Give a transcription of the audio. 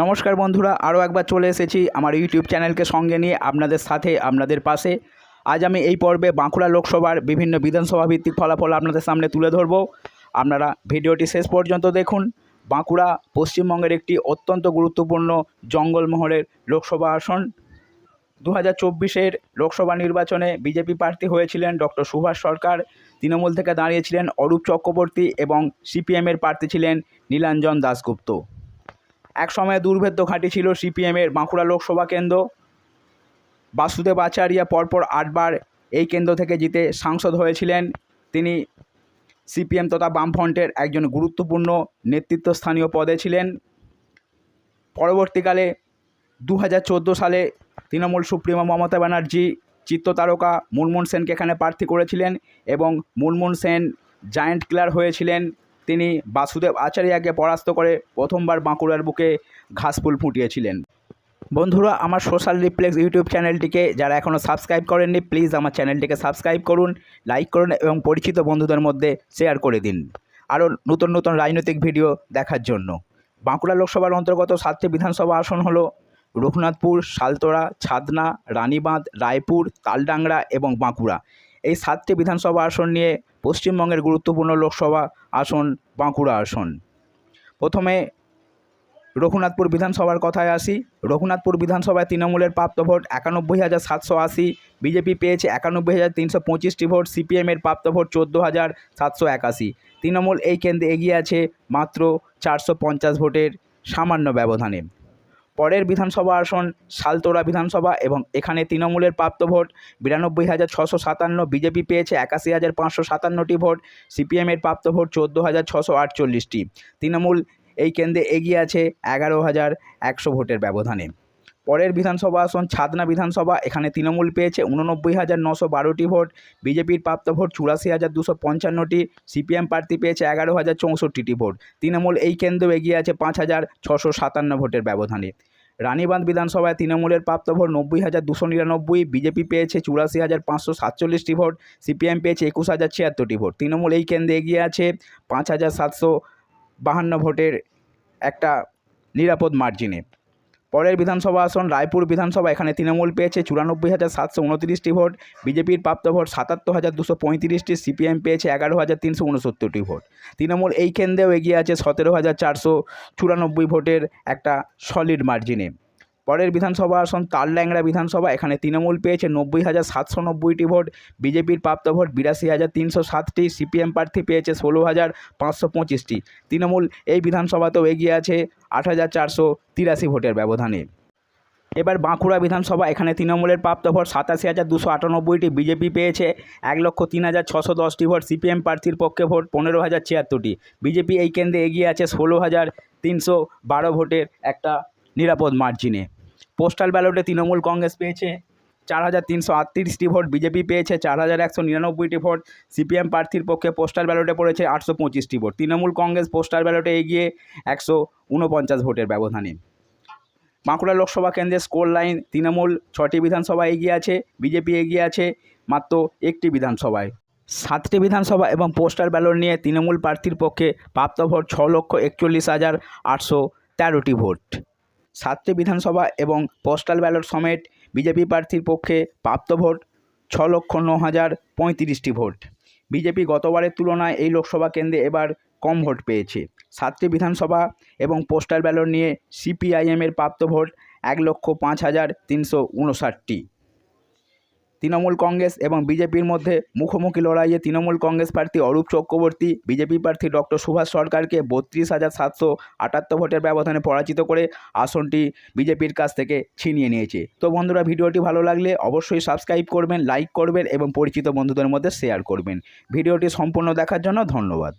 নমস্কার বন্ধুরা, আরও একবার চলে এসেছি আমার ইউটিউব চ্যানেলকে সঙ্গে নিয়ে আপনাদের সাথে, আপনাদের পাশে। আজ আমি এই পর্বে বাঁকুড়া লোকসভার বিভিন্ন বিধানসভা ভিত্তিক ফলাফল আপনাদের সামনে তুলে ধরব। আপনারা ভিডিওটি শেষ পর্যন্ত দেখুন। বাঁকুড়া পশ্চিমবঙ্গের একটি অত্যন্ত গুরুত্বপূর্ণ জঙ্গলমহলের লোকসভা আসন। দু হাজার চব্বিশের লোকসভা নির্বাচনে বিজেপি প্রার্থী হয়েছিলেন ডক্টর সুভাষ সরকার। তৃণমূল থেকে দাঁড়িয়েছিলেন অরূপ চক্রবর্তী এবং সিপিএমের প্রার্থী ছিলেন নীলাঞ্জন দাশগুপ্ত। এক সময় দুর্ভেদ্য ঘাঁটি ছিল সিপিএমের বাঁকুড়া লোকসভা কেন্দ্র। বাসুদেব আচার্য পরপর আটবার এই কেন্দ্র থেকে জিতে সাংসদ হয়েছিলেন। তিনি সিপিএম তথা বামফ্রন্টের একজন গুরুত্বপূর্ণ নেতৃত্বস্থানীয় পদে ছিলেন। পরবর্তীকালে দু হাজার চোদ্দ সালে তৃণমূল সুপ্রিমো মমতা ব্যানার্জি, চিত্রতারকা মুনমুন সেনকে এখানে প্রার্থী করেছিলেন এবং মুনমুন সেন জায়েন্ট ক্লিয়ার হয়েছিলেন। তিনি বাসুদেব আচার্যকে পরাস্ত করে প্রথমবার বাঁকুড়ার বুকে ঘাসফুল ফুটিয়েছিলেন। বন্ধুরা, আমার সোশ্যাল রিপ্লেক্স ইউটিউব চ্যানেলটিকে যারা এখনও সাবস্ক্রাইব করেননি, প্লিজ আমার চ্যানেলটিকে সাবস্ক্রাইব করুন, লাইক করুন এবং পরিচিত বন্ধুদের মধ্যে শেয়ার করে দিন। আরও নতুন নতুন রাজনৈতিক ভিডিও দেখার জন্য। বাঁকুড়া লোকসভার অন্তর্গত সাতটি বিধানসভা আসন হলো রঘুনাথপুর সালতোরা ছাদনা, রানীবাঁধ, রায়পুর, তালডাংরা এবং বাঁকুড়া। এই সাতটি বিধানসভা আসন নিয়ে পশ্চিমবঙ্গের গুরুত্বপূর্ণ লোকসভা আসন বাঁকুড়া আসন। প্রথমে রঘুনাথপুর বিধানসভার কথায় আসি। রঘুনাথপুর বিধানসভায় তৃণমূলের প্রাপ্ত ভোট একানব্বই হাজার সাতশো আশি, বিজেপি পেয়েছে একানব্বই হাজার তিনশো পঁচিশটি ভোট সিপিএমের প্রাপ্ত ভোট চোদ্দ হাজার সাতশো একাশি। তৃণমূল এই কেন্দ্রে এগিয়ে আছে মাত্র চারশো পঞ্চাশ ভোটের সামান্য ব্যবধানে। পরের বিধানসভা আসন সালতোরা বিধানসভা এবং এখানে তৃণমূলের প্রাপ্ত ভোট বিরানব্বই হাজার ছশো সাতান্ন, বিজেপি পেয়েছে একাশি হাজার পাঁচশো সাতান্নটি ভোট, সিপিএমের প্রাপ্ত ভোট চোদ্দ হাজার ছশো আটচল্লিশটি। তৃণমূল এই কেন্দ্রে এগিয়ে আছে এগারো হাজার একশো ভোটের ব্যবধানে। পরের বিধানসভা আসন ছাদনা বিধানসভা, এখানে তৃণমূল পেয়েছে উননব্বই হাজার নশো বারোটি ভোট, বিজেপির প্রাপ্ত ভোট চুরাশি হাজার দুশো পঞ্চান্নটি, সিপিএম প্রার্থী পেয়েছে এগারো হাজার চৌষট্টিটি ভোট। তৃণমূল এই কেন্দ্রেও এগিয়ে আছে পাঁচ হাজার ছশো সাতান্ন ভোটের ব্যবধানে। রানীবাঁধ বিধানসভায় তৃণমূলের প্রাপ্ত ভোট নব্বই হাজার দুশো নিরানব্বই, বিজেপি পেয়েছে চুরাশি হাজার পাঁচশো সাতচল্লিশটি ভোট, সিপিএম পেয়েছে একুশ হাজার ছিয়াত্তরটি ভোট। তৃণমূল এই কেন্দ্রে এগিয়ে আছে পাঁচ হাজার সাতশো বাহান্ন ভোটের একটা নিরাপদ মার্জিনে। পরের বিধানসভা আসন রায়পুর বিধানসভা, এখানে তৃণমূল পেয়েছে চুরানব্বই হাজার সাতশো উনত্রিশটি ভোট, বিজেপির প্রাপ্ত ভোট সাতাত্তর হাজার দুশো পঁয়ত্রিশটি, সিপিএম পেয়েছে এগারো হাজার তিনশো উনসত্তরটি ভোট। তৃণমূল এই কেন্দ্রেও এগিয়ে আছে সতেরো হাজার চারশো চুরানব্বই ভোটের একটা সলিড মার্জিনে পরের বিধানসভা আসন তালড্যাংরা বিধানসভা। এখানে তৃণমূল পেয়েছে নব্বই হাজার সাতশো নব্বইটি ভোট, বিজেপির প্রাপ্ত ভোট বিরাশি হাজার তিনশো সাতটি সিপিএম প্রার্থী পেয়েছে ষোলো হাজার পাঁচশো পঁচিশটি। তৃণমূল এই বিধানসভাতেও এগিয়ে আছে আট হাজার চারশো তিরাশি ভোটের ব্যবধানে। এবার বাঁকুড়া বিধানসভা, এখানে তৃণমূলের প্রাপ্ত ভোট সাতাশি হাজার দুশো আটানব্বইটি, বিজেপি পেয়েছে এক লক্ষ তিন হাজার ছশো দশটি ভোট, সিপিএম প্রার্থীর পক্ষে ভোট পনেরো হাজার ছিয়াত্তরটি। বিজেপি এই কেন্দ্রে এগিয়ে আছে ষোলো হাজার তিনশো বারো ভোটের একটা নিরাপদ মার্জিনে। পোস্টাল ব্যালটে তৃণমূল কংগ্রেস পেয়েছে, চার হাজার তিনশো আটত্রিশটি ভোট বিজেপি পেয়েছে, চার হাজার একশো নিরানব্বইটি ভোট সিপিএম প্রার্থীর পক্ষে পোস্টাল ব্যালটে পড়েছে আটশো পঁচিশটি ভোট। তৃণমূল কংগ্রেস পোস্টাল ব্যালটে এগিয়ে একশো ঊনপঞ্চাশ ভোটের ব্যবধানে। বাঁকুড়া লোকসভা কেন্দ্রের স্কোর লাইন তৃণমূল ছটি বিধানসভা এগিয়ে আছে, বিজেপি এগিয়ে আছে মাত্র একটি বিধানসভায়। সাতটি বিধানসভা এবং পোস্টাল ব্যালট নিয়ে তৃণমূল প্রার্থীর পক্ষে প্রাপ্ত ভোট ছ লক্ষ একচল্লিশ হাজার আটশো তেরোটি ভোট। সাতটি বিধানসভা এবং পোস্টাল ব্যালট সমেত বিজেপি প্রার্থীর পক্ষে প্রাপ্ত ভোট ছ লক্ষ ন হাজার পঁয়ত্রিশটি ভোট। বিজেপি গতবারের তুলনায় এই লোকসভা কেন্দ্রে এবার কম ভোট পেয়েছে। সাতটি বিধানসভা এবং পোস্টাল ব্যালট নিয়ে সিপিআইএমের প্রাপ্ত ভোট এক লক্ষ পাঁচ হাজার তিনশো উনষাটটি। তৃণমূল কংগ্রেস এবং বিজেপির মধ্যে মুখোমুখি লড়াইয়ে তৃণমূল কংগ্রেস প্রার্থী অরূপ চক্রবর্তী, বিজেপি প্রার্থী ডক্টর সুভাষ সরকারকে বত্রিশ হাজার সাতশো আটাত্তর ভোটের ব্যবধানে পরাজিত করে আসনটি বিজেপির কাছ থেকে ছিনিয়ে নিয়েছে। তো বন্ধুরা, ভিডিওটি ভালো লাগলে অবশ্যই সাবস্ক্রাইব করবেন, লাইক করবেন এবং পরিচিত বন্ধুদের মধ্যে শেয়ার করবেন। ভিডিওটি সম্পূর্ণ দেখার জন্য ধন্যবাদ।